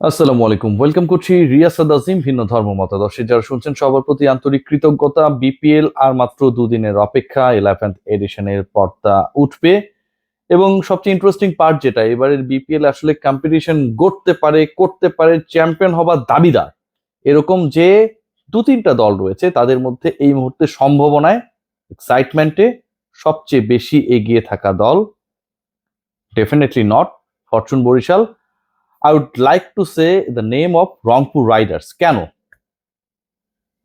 আসসালামু আলাইকুম। ওয়েলকাম করছি রিয়াসাদ আজিম ভিন্ন ধর্ম মতাদর্শী। যারা শুনছেন সবার প্রতি আন্তরিক কৃতজ্ঞতা, বিপিএল আর মাত্র দুদিনের অপেক্ষা ইলেভেন্থ এডিশনের পর্দা উঠবে। এবং সবচেয়ে ইন্টারেস্টিং পার্ট যেটা, এবারের বিপিএল আসলে কম্পিটিশন গড়তে পারে, করতে পারে চ্যাম্পিয়ন হবার দাবিদার। এরকম যে দু তিনটা দল রয়েছে, তাদের মধ্যে এই মুহূর্তে সম্ভাবনায় এক্সাইটমেন্টে সবচেয়ে বেশি এগিয়ে থাকা দল definitely not Fortune Barishal. I would like to say the name of Rangpur Riders কেন?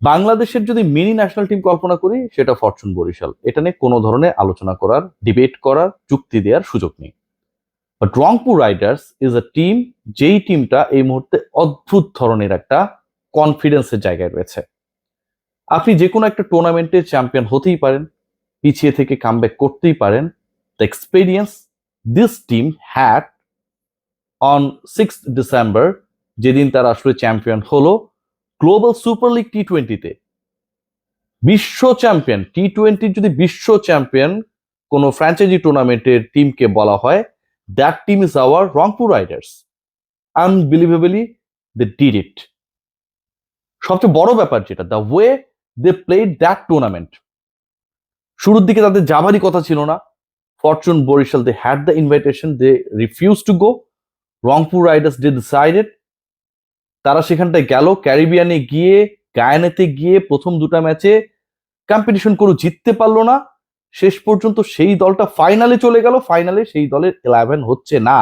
বাংলাদেশের যদি মিনি ন্যাশনাল টিম কল্পনা করি, সেটা ফরচুন বরিশাল। এটা নিয়ে কোনো ধরনের আলোচনা করার ডিবেট করার যুক্তি দেওয়ার সুযোগ নেই। But Rangpur Riders is a team যেই টিমটা এই মুহূর্তে অদ্ভুত ধরনের একটা কনফিডেন্সের জায়গায় রয়েছে। আপনি যে কোনো একটা টুর্নামেন্টে চ্যাম্পিয়ন হতেই পারেন, পিছিয়ে থেকে কামব্যাক করতেই পারেন। The experience this team had on six December যেদিন তারা আসলে চ্যাম্পিয়ন হলো গ্লোবাল সুপার লিগ টি টোয়েন্টিতে বিশ্ব চ্যাম্পিয়ন টি টোয়েন্টির যদি বিশ্ব চ্যাম্পিয়ন কোনো ফ্র্যাঞ্চাইজি টুর্নামেন্টের টিমকে বলা হয় that team is our Rangpur Riders unbelievably they did it সবচেয়ে বড় ব্যাপার যেটা the way they played that tournament শুরুর দিকে তাদের যাবারই কথা ছিল না। Fortune Barishal they had the invitation they refuse to go Rangpur Riders they decided তারা সেখানটায় গেল, ক্যারিবিয়ানে গিয়ে, গায়ানেতে গিয়ে প্রথম দুটা ম্যাচে কম্পিটিশন করে জিততে পারল না। শেষ পর্যন্ত সেই দলটা ফাইনালে চলে গেল ফাইনালে সেই দলের ইলেভেন হচ্ছে না।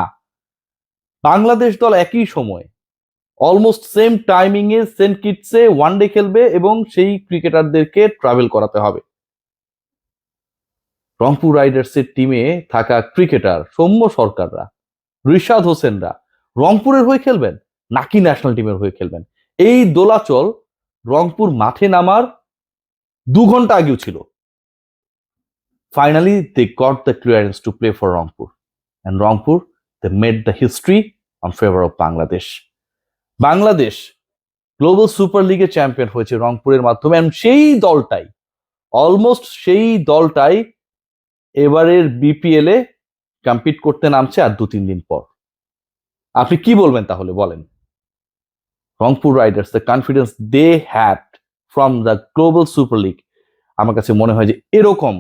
বাংলাদেশ দল একই সময় অলমোস্ট সেম টাইমিং এ সেন্ট কিটসে ওয়ান ডে খেলবে এবং সেই ক্রিকেটারদেরকে ট্রাভেল করাতে হবে। রংপুর রাইডার্সের টিমে থাকা ক্রিকেটার সৌম্য সরকাররা রিশাদ হোসেনরা রংপুরের হয়ে খেলবেন নাকি ন্যাশনাল টিমের হয়ে খেলবেন? এই দোলাচল রংপুর মাঠে নামার দু ঘণ্টা আগেও ছিল। Finally they got the clearance to play for Rangpur. And Rangpur they made the history on favour of Bangladesh Bangladesh global super লিগে চ্যাম্পিয়ন হয়েছে রংপুরের মাধ্যমে। And সেই দলটাই অলমোস্ট সেই দলটাই এবারের বিপিএল কম্পিট করতে নামছে আর দু তিন দিন পর। আপনি কি বলবেন তাহলে? বলেন। Rangpur Riders the confidence they had from the global super league আমার কাছে মনে হয় যে এরকম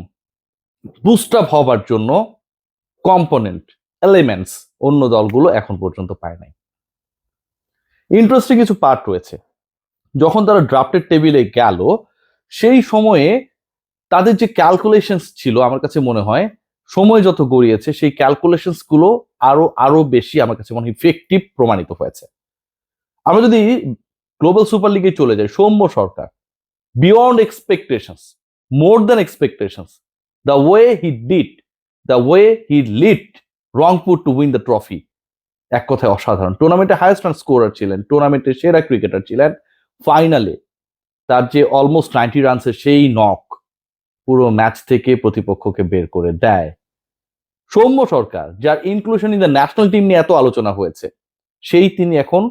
বুস্ট আপ হবার জন্য কম্পোনেন্ট এলিমেন্টস অন্য দলগুলো এখন পর্যন্ত পায় নাই। ইন্টারেস্টিং কিছু পার্ট রয়েছে। যখন তারা ড্রাফটের টেবিলে গেল, সেই সময়ে তাদের যে ক্যালকুলেশনস ছিল, আমার কাছে মনে হয় সময় যত গড়িয়েছে, সেই ক্যালকুলেশনসগুলো আরও আরও বেশি আমার কাছে মনে হয় ইফেক্টিভ প্রমাণিত হয়েছে। আমরা যদি গ্লোবাল সুপার লিগে চলে যাই, Soumya Sarkar beyond expectations more than expectations the way he did the way he led Rangpur to win the trophy এক কথায় অসাধারণ। টুর্নামেন্টে হাইয়েস্ট রান স্কোরার ছিলেন টুর্নামেন্টের সেরা ক্রিকেটার ছিলেন। ফাইনালে তার যে অলমোস্ট নাইনটি রানসের সেই নক পুরো ম্যাচ থেকে প্রতিপক্ষকে বের করে দেয়। সৌম্য সরকার, যার inclusion in the national team নিয়ে এত আলোচনা হয়েছে, সেই তিনি এখন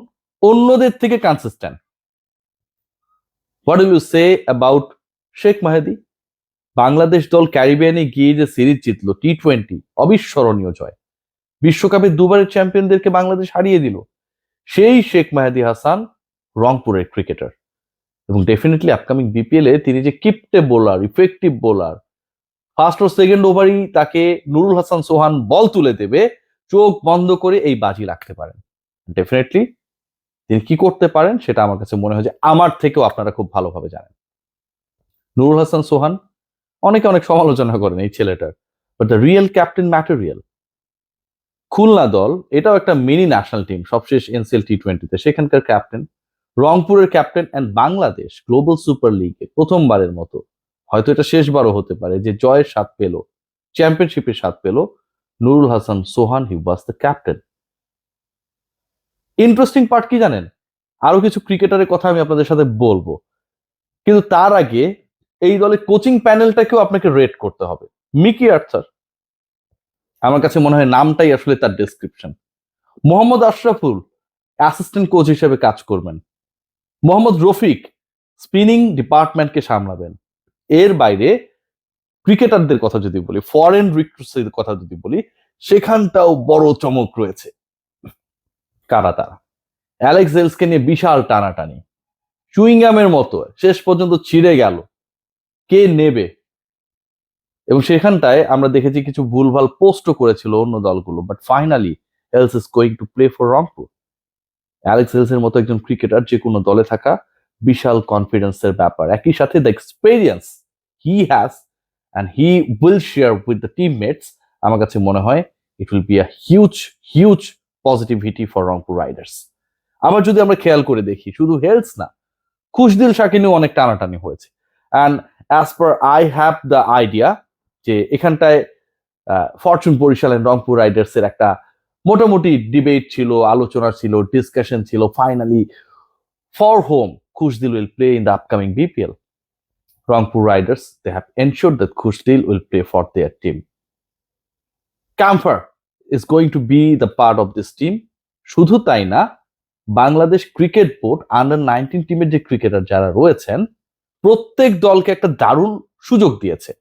অন্যদের থেকে consistent what you say about Sheikh Mahedi Bangladesh দল ক্যারিবিয়ানে গিয়ে যে সিরিজ জিতলো টি টোয়েন্টি অবিস্মরণীয় জয়। বিশ্বকাপে দুবারের চ্যাম্পিয়নদেরকে বাংলাদেশ হারিয়ে দিল, সেই শেখ মাহেদি হাসান রংপুরের ক্রিকেটার এবং ডেফিনেটলি আপকামিং বিপিএল এ তিনি যে কিপটে বোলার ইফেক্টিভ বোলার ফার্স্ট ও সেকেন্ড ওভারই তাকে নুরুল হাসান সোহান বল তুলে দেবে, চোখ বন্ধ করে এই বাজি রাখতে পারেন। ডেফিনেটলি তিনি কি করতে পারেন সেটা আমার কাছে মনে হয় যে আমার থেকেও আপনারা খুব ভালোভাবে জানেন। নুরুল হাসান সোহান, অনেকে অনেক সমালোচনা করেন এই ছেলেটার but the real captain material Khulna দল, এটাও একটা মিনি ন্যাশনাল টিম সবশেষ এনসিএল টি টোয়েন্টিতে সেখানকার ক্যাপ্টেন রংপুরের captain and Bangladesh global super লিগে প্রথমবারের মতো হয়তো এটা শেষবারও হতে পারে যে জয়ের স্বাদ পেল চ্যাম্পিয়নশিপের স্বাদ পেল, Nurul Hasan, Sohan he was the captain interesting part কি জানেন? আরও কিছু ক্রিকেটারের কথা আমি আপনাদের সাথে বলব। কিন্তু তার আগে এই দলের কোচিং প্যানেলটাকেও আপনাকে রেট করতে হবে। মিকি আর্থার আমার কাছে মনে হয় নামটাই আসলে তার description Mohammad Ashraful assistant coach হিসেবে কাজ করবেন। মোহাম্মদ রফিক স্পিনিং ডিপার্টমেন্টকে সামলাবেন। এর বাইরে ক্রিকেটারদের কথা যদি বলি ফরেন রিক্রুটসের কথা যদি বলি, সেখানটাও বড় চমক রয়েছে। কারা তারা? অ্যালেক্স নিয়ে বিশাল টানাটানি। চুইংগামের মতো, শেষ পর্যন্ত ছিঁড়ে গেল। কে নেবে? এবং সেখানটায় আমরা দেখেছি কিছু ভুলভাল পোস্টও করেছিল অন্য দলগুলো but finally Hales is going to play for Rangpur Alex হেলসের মতো একজন ক্রিকেটার যে কোনো দলে থাকা, বিশাল কনফিডেন্সের ব্যাপার। একই সাথে the experience he has and he will share with the teammates আমার কাছে মনে হয় it will be a huge huge positivity for Rangpur Riders আবার যদি আমরা খেয়াল করে দেখি, শুধু হেলস না খুশদিল শাকিনেও অনেক টানাটানি হয়েছে। And as per I have the idea যে এখানটায় Fortune Barishal and Rangpur Riders এর একটা মোটামুটি ডিবেট ছিল, আলোচনা ছিল ডিসকাশন ছিল finally for home Khushdil will play in the upcoming BPL Rangpur Riders they have ensure that Khushdil will play for their team Campher is going to be the part of this team শুধু তাই না, Bangladesh cricket board under nineteen টিমের যে cricketer যারা রয়েছেন, প্রত্যেক দলকে একটা দারুণ সুযোগ দিয়েছে।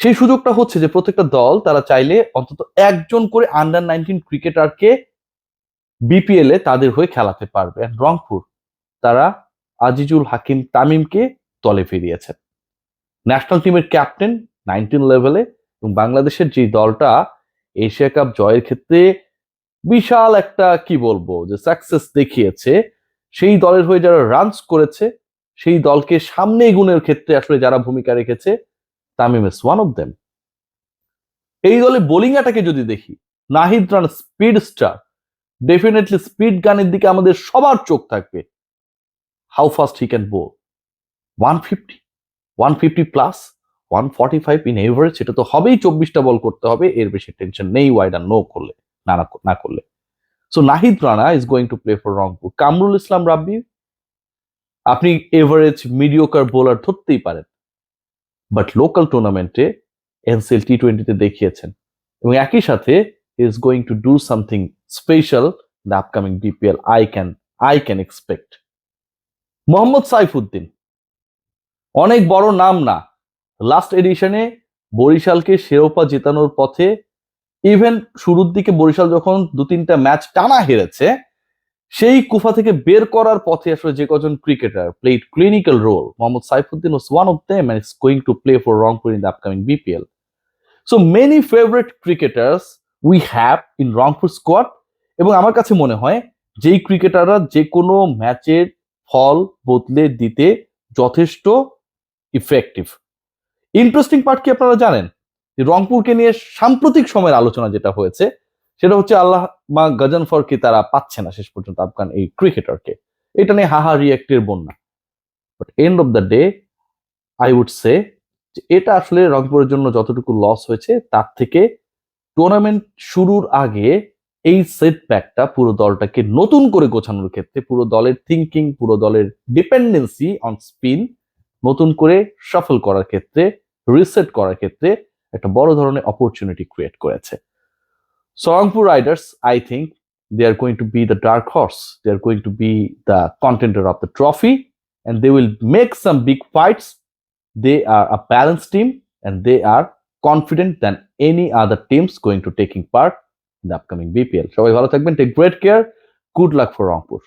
সেই সুযোগটা হচ্ছে যে প্রত্যেকটা দল তারা চাইলে অন্তত একজন করে আন্ডার নাইনটিন ক্রিকেটারকে বিপিএল এ তাদের হয়ে খেলাতে পারবে। রংপুর তারা আজিজুল হাকিম তামিমকে দলে ফিরিয়েছেন। ন্যাশনাল টিমের ক্যাপ্টেন নাইনটিন লেভেলে এবং বাংলাদেশের যে দলটা এশিয়া কাপ জয়ের ক্ষেত্রে বিশাল একটা কি বলব যে সাকসেস দেখিয়েছে, সেই দলের হয়ে যারা রানস করেছে, সেই দলকে সামনে গুণের ক্ষেত্রে আসলে যারা ভূমিকা রেখেছে Tamim is one of them এই দলে বোলিং অ্যাটাকে যদি দেখি Nahid Rana speed star definitely speed গানের দিকে আমাদের সবার চোখ থাকবে how fast he can bowl one fifty one fifty plus one forty five in average সেটা তো হবেই, চব্বিশটা বল করতে হবে, এর বেশি টেনশন নেই ওয়াইড আর নো করলে, না না না করলে। So Nahid Rana is going to play for Rangpur Kamrul Islam Rabbi, আপনি এভারেজ মিডিওকার বোলার ধরতেই পারেন বাট লোকাল টুর্নামেন্টে এনসিএল টি টোয়েন্টিতে দেখিয়েছেন, এবং একই সাথে is going to do something special the upcoming BPL I can I can expect Mohammad Saifuddin অনেক বড় নাম না লাস্ট এডিশনে বরিশালকে শিরোপা জেতানোর পথে ইভেন শুরুর দিকে বরিশাল যখন দু তিনটা ম্যাচ টানা হেরেছে, সেই কুফা থেকে বের করার পথে আসলে যে কজন cricketer played clinical role Mohammad Saifuddin was one of them and is going to play for Rangpur in the upcoming BPL. So, many favorite cricketers we have in Rangpur squad এবং আমার কাছে মনে হয় যেই ক্রিকেটাররা যে কোনো ম্যাচের ফল বদলে দিতে যথেষ্ট ইফেক্টিভ ইন্টারেস্টিং পার্ট কি আপনারা জানেন? যে রংপুরকে নিয়ে সাম্প্রতিক সময়ের আলোচনা যেটা হয়েছে, সেটা হচ্ছে আল্লাহ বা গজনফরকে তারা পাচ্ছে না শেষ পর্যন্ত আফগান এই ক্রিকেটারকে এটা নিয়ে হাহা রিয়েক্টের বন্যা। But end of the day I would say এটা আসলে রংপুরের জন্য যতটুকু লস হয়েছে, তার থেকে টুর্নামেন্ট শুরুর আগে এই সেট সেটব্যাকটা পুরো দলটাকে নতুন করে গোছানোর ক্ষেত্রে, পুরো দলের থিঙ্কিং পুরো দলের ডিপেন্ডেন্সি অন স্পিন নতুন করে সফল করার ক্ষেত্রে রিসেট করার ক্ষেত্রে একটা বড় ধরনের অপরচুনিটি ক্রিয়েট করেছে Rangpur Riders, I think they are going to be the dark horse. They are going to be the contender of the trophy, and they will make some big fights. They are a balanced team, and they are confident than any other teams going to taking part in the upcoming BPL. সবাই ভালো থাকবেন take great care good luck for Rangpur